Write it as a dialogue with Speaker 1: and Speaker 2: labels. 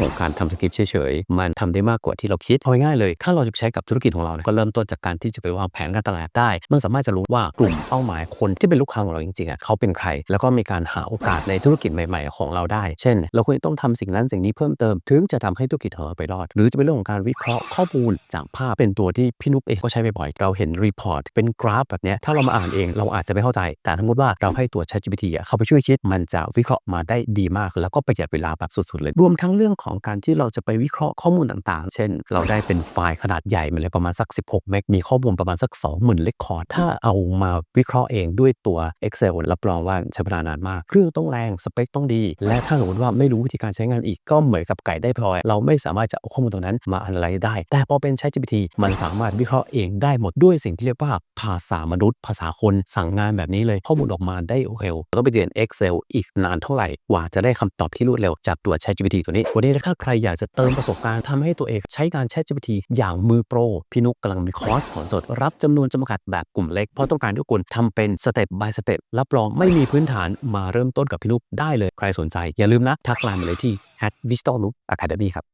Speaker 1: รื่องของการทำสคริปต์เฉยๆ มันทำได้มากกว่าที่เราคิดเอาง่ายเลย ถ้าเราจะใช้กับธุรกิจของเราเนี่ยก็เริ่มต้นจากการที่จะไปวางแผนการตลาดได้ มันสามารถจะรู้ว่ากลุ่มเป้าหมายคนที่เป็นลูกค้าของเราจริงๆอะเขาเป็นใคร แล้วก็มีการหาโอกาสในธุรกิจใหม่ ๆ ของเราได้ เช่น เราควรต้องทำสิ่งนั้นสิ่งนี้เพิ่มเติมถึงจะทำให้ธุรกิจของเราไปรอด หรือจะเป็นเรื่องของการวิเคราะห์ข้อมูลจากภาพเป็นตัวที่พี่นุ๊กเองก็ใช้บ่อยๆเราเห็นรีพอร์ตเป็นกราฟแบบเนี้ยถ้าเรามาอ่านเองเราอาจจะไม่เข้าใจ แต่สมมติว่าเราให้ตัว ChatGPT เข้าไปช่วยคิดมันจะวิเคราะห์มาได้ดีมาก แล้วก็ประหยัดเวลาแบบสุดๆเลยรวมทั้งเรื่องของการที่เราจะไปวิเคราะห์ข้อมูลต่างๆ เช่น เราได้เป็นไฟล์ขนาดใหญ่มาเลยประมาณสัก 16 เมก มีข้อมูลประมาณสัก 20,000เลคคอร์ด ถ้าเอามาวิเคราะห์เองด้วยตัว Excel รับรองว่าใช้เวลานานมาก เครื่องต้องแรง สเปคต้องดี และถ้าสมมติว่าไม่รู้วิธีการใช้งานอีกก็เหมือนกับไก่ได้พลอย เราไม่สามารถจะเอาข้อมูลตรงนั้นมาอะไรได้ แต่พอเป็น ChatGPT มันสามารถวิเคราะห์เองได้หมดด้วยสิ่งที่เรียกว่าภาษามนุษย์ ภาษาคนสั่งงานแบบนี้เลยข้อมูลออกมาได้เร็วต้องไปเรียน Excel อีกนานเท่าไหร่กว่าจะได้คำตอบที่รวดเร็วจากตัว ChatGPT ตัวนี้วันนี้ถ้าใครอยากจะเติมประสบการณ์ทำให้ตัวเองใช้การแชท GPT อย่างมือโปร พี่นุกกำลังมีคอร์สสอนสด รับจำนวนจำกัดแบบกลุ่มเล็ก เพราะต้องการทุกคนทำเป็นสเต็ป by สเต็ปรับรองไม่มีพื้นฐานมาเริ่มต้นกับพี่นุกได้เลยใครสนใจ อย่าลืมนะทักไลน์มาเลยที่ h a t v i s t a l l o o p Academy ครับ